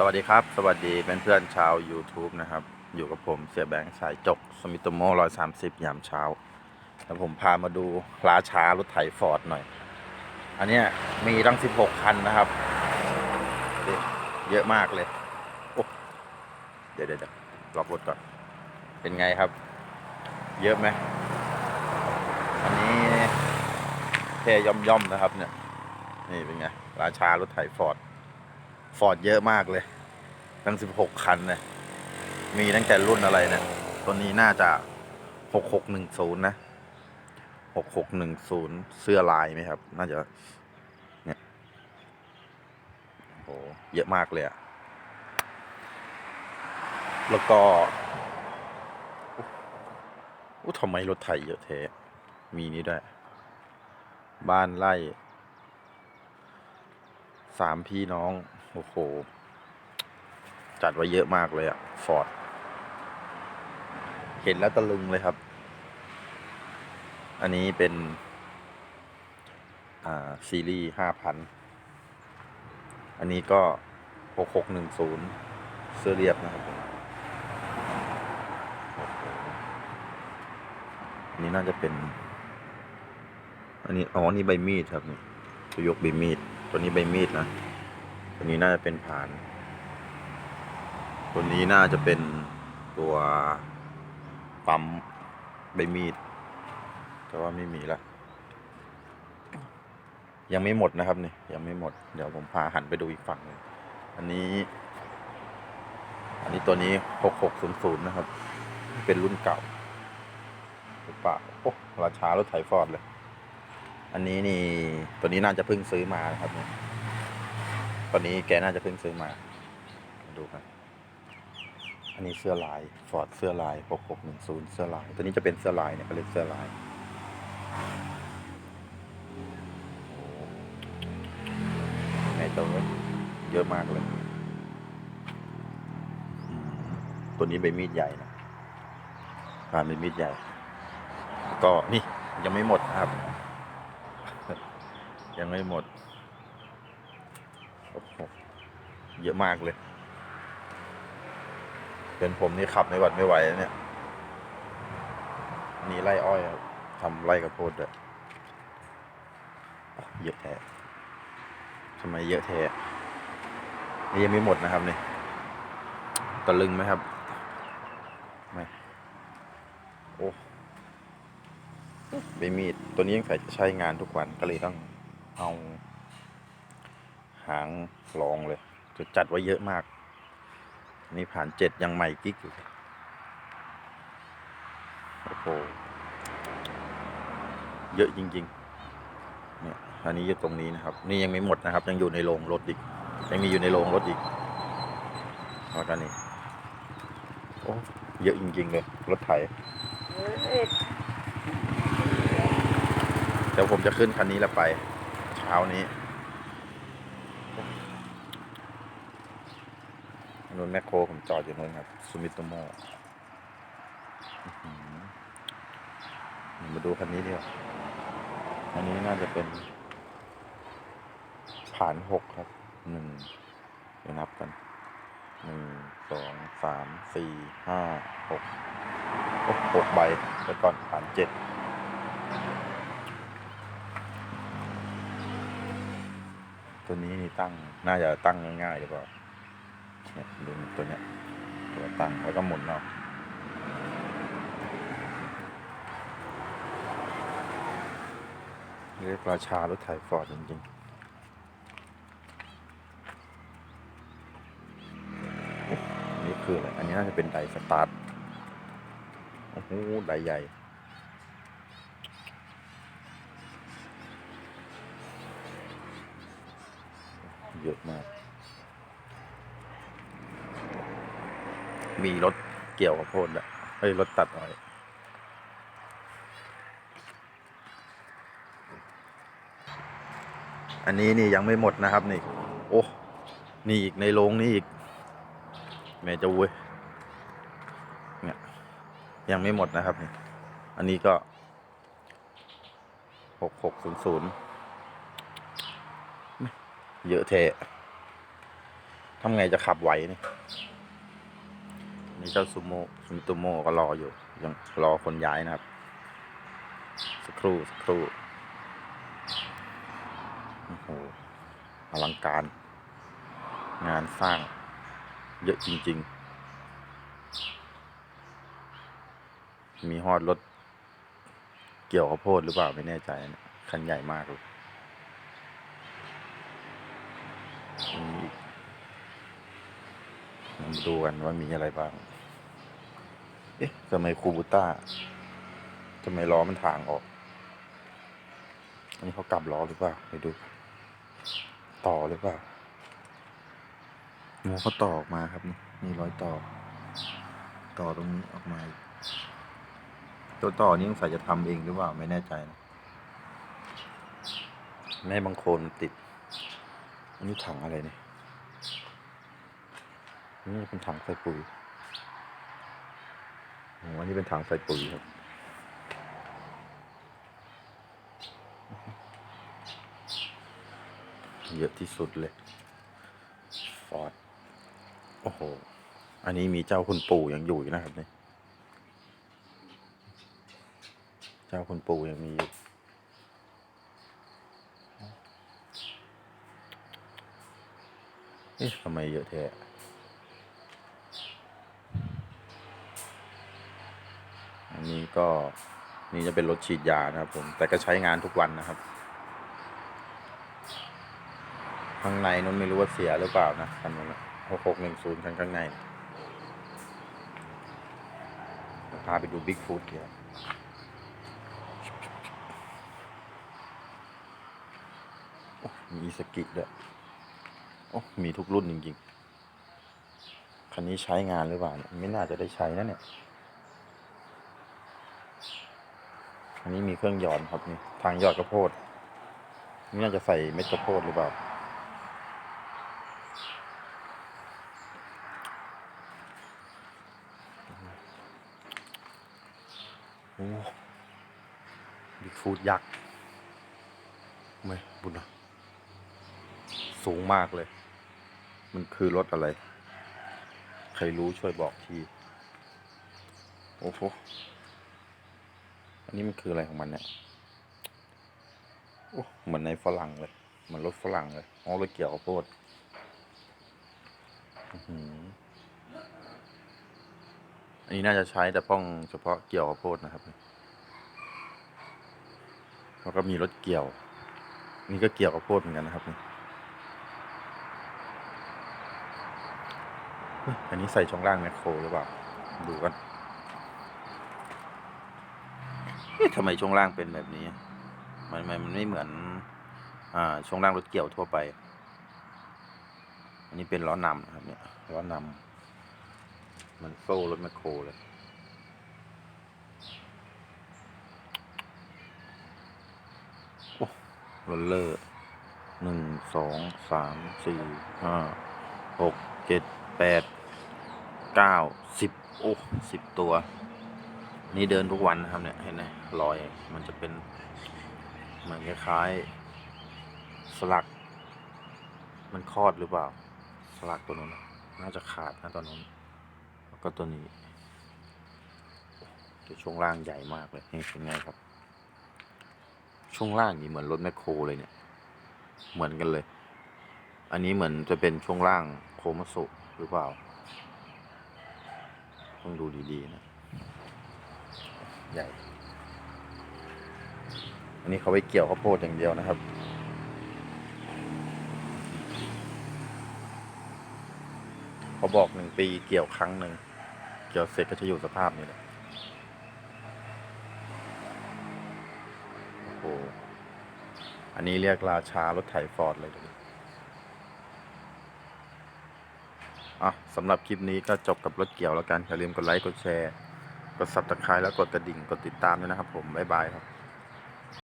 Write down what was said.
สวัสดีครับ สวัสดีเป็นเพื่อนๆชาว YouTube นะครับ อยู่กับผมเสียแบงค์สายจกสมิโตโมร้อยสามสิบยามเช้าแล้วผมพามาดูราชารถไถฟอร์ดหน่อย อันเนี้ยมีตั้ง16คันนะครับ เยอะมากเลย โอ้เดี๋ยวเดี๋ยวเดี๋ยวล็อกรถก่อน เป็นไงครับ เยอะไหมอันนี้แค่ย่อมย่อมๆนะครับเนี่ย นี่เป็นไง ราชารถไถฟอร์ด ฟอร์ดเยอะมากเลย ทั้ง 16 คันเลยมีตั้งแต่รุ่นอะไรนี่ยตัวนี้น่าจะ 6610 นะ 6610 เสื้อลายไหมครับ น่าจะ เนี่ยโหเยอะมากเลยอะแล้วก็อู้ทำไมรถไถเยอะแท้มีนี้ด้วย บ้านไร่สามพี่น้อง อ้โห จัดไว้เยอะมากเลยอะฟอร์ด เห็นแล้วตะลึงเลยครับ อันนี้เป็น อ่า ซีรีส์ห้าพัน อันนี้ก็หกหกหนึ่งศูนย์เสื้อเรียบนะครับผมอันนี้น่าจะเป็น อันนี้ อ๋อ นี่ใบมีดครับนี่ตัวยกใบมีด ตัวนี้ใบมีดนะ ตัวนี้น่าจะเป็นผ่าน ตัวนี้น่าจะเป็นตัวปั๊มใบมีด แต่ว่าไม่มีละยังไม่หมดนะครับนี่ยังไม่หมด เดี๋ยวผมพาหันไปดูอีกฝั่งหนึงอันนี้ อันนี้ตัวนี้หกหกศูนย์ศูนย์นะครับ เป็นรุ่นเก่าหรือเปล่าโอ้ราชารถไถฟอร์ดเลย อันนี้นี่ตัวนี้น่าจะเพิ่งซื้อมานะครับเนี่ย ตอนนี้แกน่าจะเพิ่งซื้อมา มาดูครับอันนี้เสื้อลายฟอร์ดเสื้อลาย6610เสื้อลาย ตัวนี้จะเป็นเสื้อลายเนี่ยเขาเรียเสื้อลายโอ้ในตัวเยอะมากเลย ตัวนี้ใบมีดใหญ่นะผ่านใบมีดใหญ่ ก็นี่ยังไม่หมดนะครับ ยังไม่หมด หเยอะมากเลยเป็นผมนี่ขับไม่หวัดไม่ไหวแล้วเนี่ย นี่ไร่อ้อยครับทำไร่กระโพดด้วยเยอะแท้ทำไมเยอะแท้นี่ยังไม่หมดนะครับนี่ตะลึงไหมครับไม่โอ้ใบมีดตัวนี้ยังใส่จะใช้งานทุกวันก็เลยต้องเอา หางลองเลย จะจัดไว้เยอะมาก นี่ผ่านเจ็ดยังใหม่กิ๊กอยู่โอ้โหเยอะจริงๆ เนี่ย อันนี้อยู่ตรงนี้นะครับ นี่ยังไม่หมดนะครับ ยังอยู่ในโรงรถอีก ยังมีอยู่ในโรงรถอีกแล้วก็นี่โอ้เยอะจริงๆเลย รถไถเดี๋ยวผมจะขึ้นคันนี้แล้วไป เช้านี้ นแมคโครผมจอดอยู่นู้นครับซูมิโตโมมาดูคันนี้ดีกว่าอันนี้น่าจะเป็นผ่านหกครับหนึ่งเดี๋ยวนับกันหนึ่งสองสามสี่ห้าหกหกใบไปก่อนผ่านเจ็ดตัวนี้นี่ตั้งน่าจะตั้งง่ายๆหรือเปล่า เนี่ยดูตัวเนี้ยตัวตั้งแล้วก็หมุนเอาเรียกราชารถไถฟอร์ดจริงๆนนี่คืออะไร อันนี้น่าจะเป็นไดสตาร์ท โอ้โห ไดใหญ่เยอะมาก มีรถเกี่ยวกับโพดอะเฮ้ยรถตัดอ้อยอันนี้นี่ยังไม่หมดนะครับนี่ โอ้นี่อีกในโรงนี่อีกแม่จะเว้ยเนี่ยยังไม่หมดนะครับนี่อันนี้ก็หกหกศูนย์ศูนย์เยอะเทะทำไงจะขับไหวนี่ นี่เจ้าซูโม่ซูมิโตโมก็รออยู่ ยังรอคนย้ายนะครับ สักครู่สักครู่โอ้โหอลังการ งานสร้าง เยอะจริง ๆ มีฮอดรถ เกี่ยวข้าวโพดหรือเปล่าไม่แน่ใจนะคันใหญ่มากเลย มีอีกมาดูกันว่ามีอะไรบ้าง เอ๊ะทำไมคูบูต้าทำไมล้อมันทางออก อันนี้เขากลับล้อหรือเปล่าไปดู ต่อหรือเปล่าโมเขาต่อออกมาครับนี่มีรอยต่อ ต่อตรงนี้ออกมา ตัวต่อนี้สงสัยจะทำเองหรือเปล่าไม่แน่ใจนะแม่บางโคนติด อันนี้ถังอะไรเนี่ย นี่เป็นถังใส่ปุ๋ยโอ้อันนี้เป็นถังใส่ปุ๋ยครับ เยอะที่สุดเลยฟอร์ดโอ้โห อันนี้มีเจ้าคุณปู่ยังอยู่อยู่นะครับเนี่ยเจ้าคุณปู่ยังมีอยู่เอ๊ะทำไมเยอะแท้ อั นี้ก็นี่จะเป็นรถฉีดยานะครับผมแต่ก็ใช้งานทุกวันนะครับ ข้างในนู้นไม่รู้ว่าเสียหรือเปล่านะคันนู้นหกหกหนึ่งศูนย์คันข้างในพาไปดูบิ๊กฟูดเกียร์มีสกิด้วยโอ้มีทุกรุ่นจริงๆ คันนี้ใช้งานหรือเปล่า ไม่น่าจะได้ใช้นะเนี่ย อันนี้มีเครื่องหยอดครับนี่ทางหยอดข้าวโพดนี่น่าจะใส่เม็ดข้าวโพดหรือเปล่า โอ้บิ๊กฟูดยักษ์ไม่บุญนะสูงมากเลย มันคือรถอะไร ใครรู้ช่วยบอกที โอ้โห อันนี้มันคืออะไรของมันเนี่ยโอ้เหมือนในฝรั่งเลยเหมือนรถฝรั่งเลยอ๋อรถเกี่ยวข้าวโพดอันนี้น่าจะใช้แต่ป้องเฉพาะเกี่ยวข้าวโพดนะครับแล้วก็มีรถเกี่ยว นี่ก็เกี่ยวข้าวโพดเหมือนกันนะครับนี่อันนี้ใส่ช่องล่างแมคโครหรือเปล่า ดูกัน เอ๊ะทำไมช่วงล่างเป็นแบบนี้ มันมันมันไม่เหมือน อ่า ช่วงล่างรถเกี่ยวทั่วไป อันนี้เป็นล้อนำนะครับ เนี่ย ล้อนำมันโซ่รถแมคโครเลย โอ้รลเลอร์หนึ่งสองสามสี่ห้าหกเจ็ดแปดเก้าสิบโอ้สิบตัว นี่เดินทุกวันนะครับเนี่ยเห็นไหมรอยมันจะเป็นเหมือนคล้ายๆสลัก มันคลอดหรือเปล่า สลักตัวนู้นน่าจะขาดนะตัวนู้นแล้วก็ตัวนี้ตัวช่วงล่างใหญ่มากเลยนี่เป็นไงครับ ช่วงล่างนี่เหมือนรถแมคโครเลยเนี่ย เหมือนกันเลย อันนี้เหมือนจะเป็นช่วงล่างโคมัสุหรือเปล่าต้องดูดีๆนะ ใหญ่ อันนี้เขาไปเกี่ยวข้าวโพดอย่างเดียวนะครับ เขาบอกหนึ่งปีเกี่ยวครั้งหนึ่ง เกี่ยวเสร็จก็จะอยู่สภาพนี้แหละโอ้โห อันนี้เรียกราชารถไถฟอร์ดเลยดียวอะสำหรับคลิปนี้ก็จบกับรถเกี่ยวแล้วกัน อย่าลืมกดไลค์ กดแชร์ กดซับสไครต์แล้วกดกระดิ่งกดติดตามด้วยนะครับผม บ๊ายบายครับ